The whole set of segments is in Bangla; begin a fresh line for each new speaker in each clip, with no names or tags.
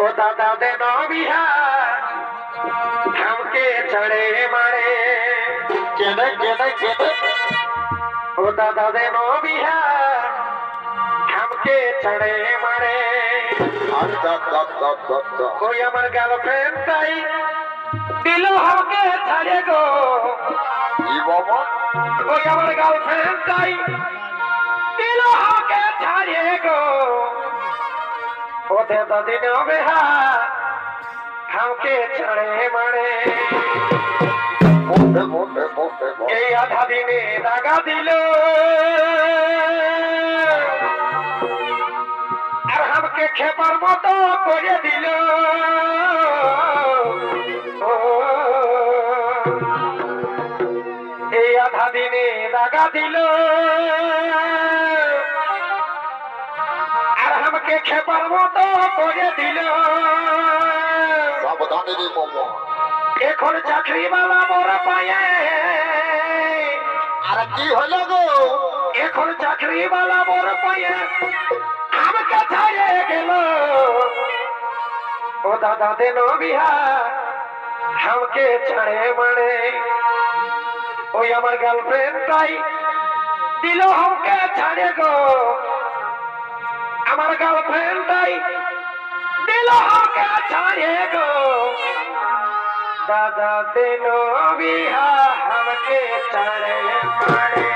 ও দাদা দেন বিহারকে ছড়ে মারে।
কেঁদে কেঁদে কেঁদে
ও দাদা
দেন বিহারকে ছড়ে মারে।
ওই আমার গার্লফ্রেন্ড তাই দিল হামকে ছাড়ে গো। ওই আমার গার্লফ্রেন্ড তাই দিল হামকে ছাড়ে গো। হতে। দিন
বেহা হামকে চড়ে মারে
এই আধা দিনে দাগা দিল। আর হামকে খেপার মতো করে দিল। এই আধা দিনে দাগা দিল। খেপার মতো করে দিল।
সাবধানে রে বাবা।
এখন চাকরিওয়ালা মোর পায়ে।
আর কি হলো গো?
এখন চাকরিওয়ালা মোর পায়ে আমাকে ছাড়ে গেল। ও দাদা দেন বিহার আমাকে ছাড়ে মারে। ওই আমার গার্লফ্রেন্ড তাই দিল আমাকে ছাড়ে গো। আমার গার্লফ্রেন্ড তাই দিল আমাকে ছাড়ে গো। দাদা দিল বিহা ছাড়ে মারে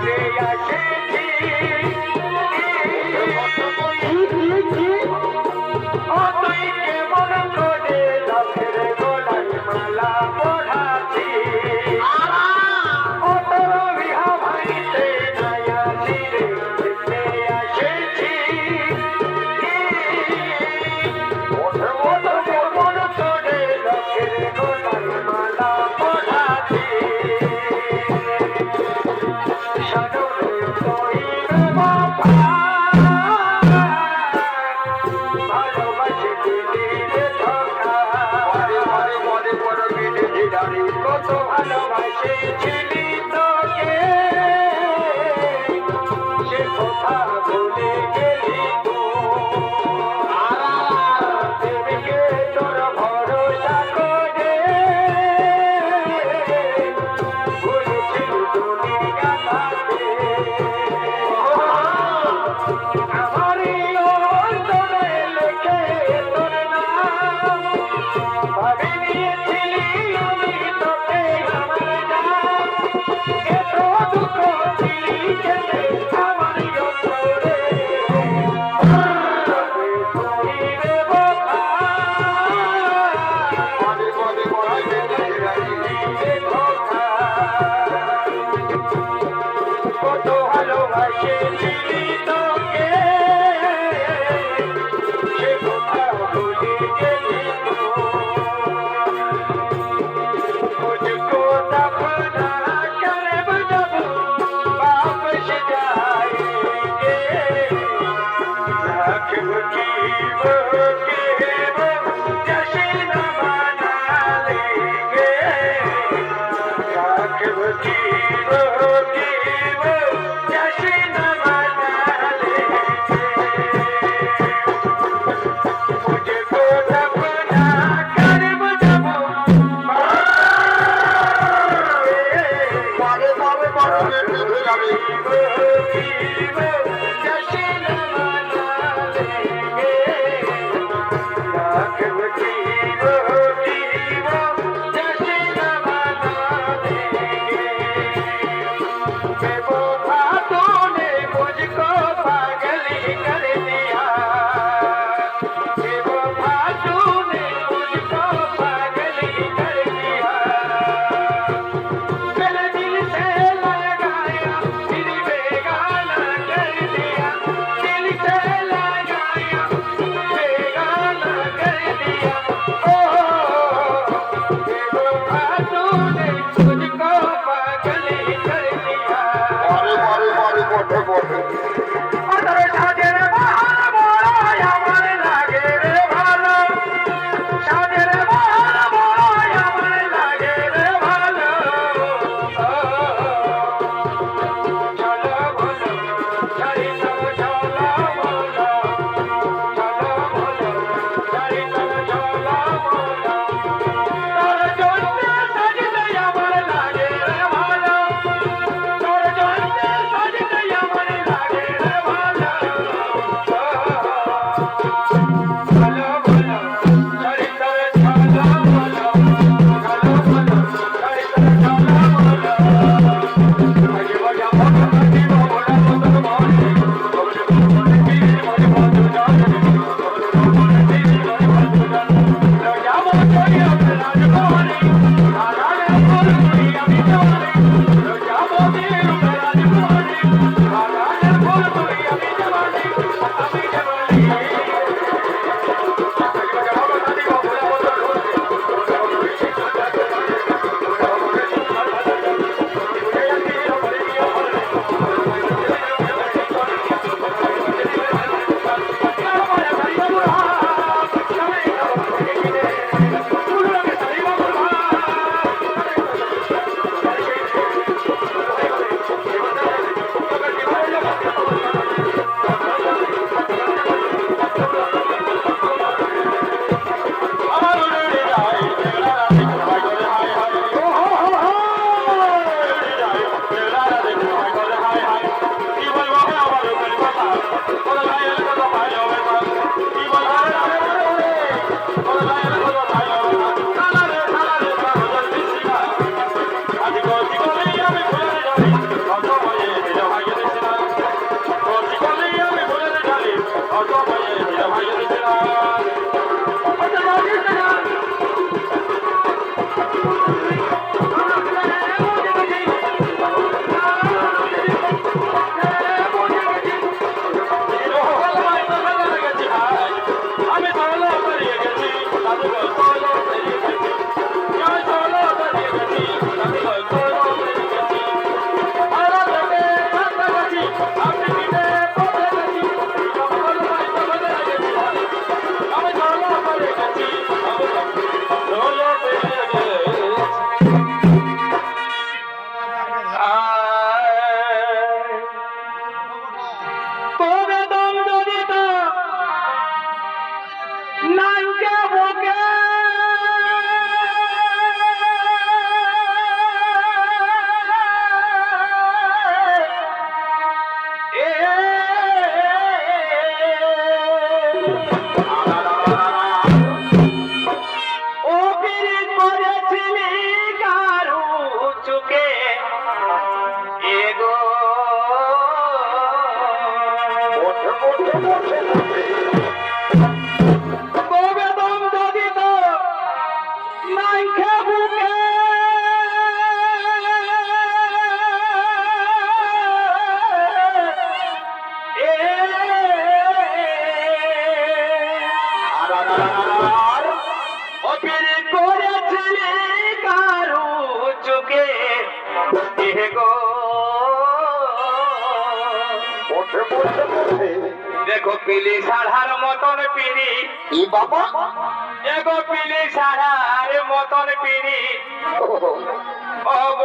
দেখতে আসেছি কত ভালোবাসে তোকে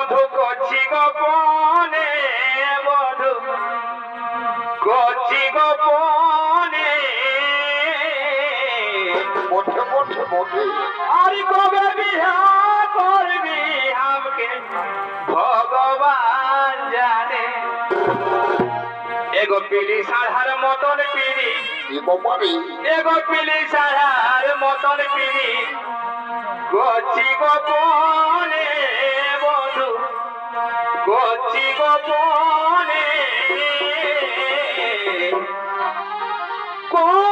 মধু করছি গোপনে মধু করছি গোপনে। আর কবে বিহা করবি আমাকে? ভগবান জানে।
এগো পিলি সাধার মতন পিড়ি এগো পিলি সাধার মতন পিড়ি করছি গোপনে। গছি গোপনে কবে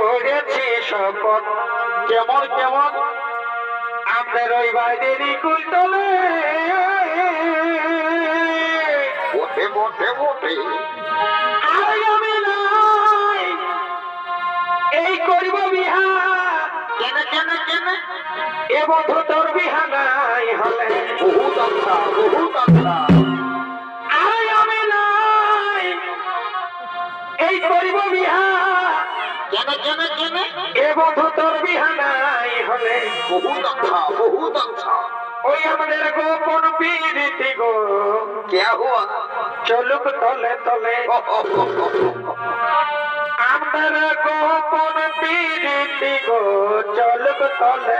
করেছি শপথ। কেমন কেমন? আমাদের ওই বাইরেরই কুলতলে।
ওঠে ওঠে ওঠে।
আর আমি নাই। এই করিব বিহা।
কেন কেন কেন?
এ বধু তোর বিহা নাই হলে।
বহুত আচ্ছা বহুত আচ্ছা
এ বন্ধু তোর বিহানাই হলে
বহু দক্ষ বহু দক্ষ
ওই আমাদের গোপন পীড়িতি গো।
কেয়া হুয়া?
চলুক তলে তলে। আমার গোপন পীড়িতি গো চলুক তলে।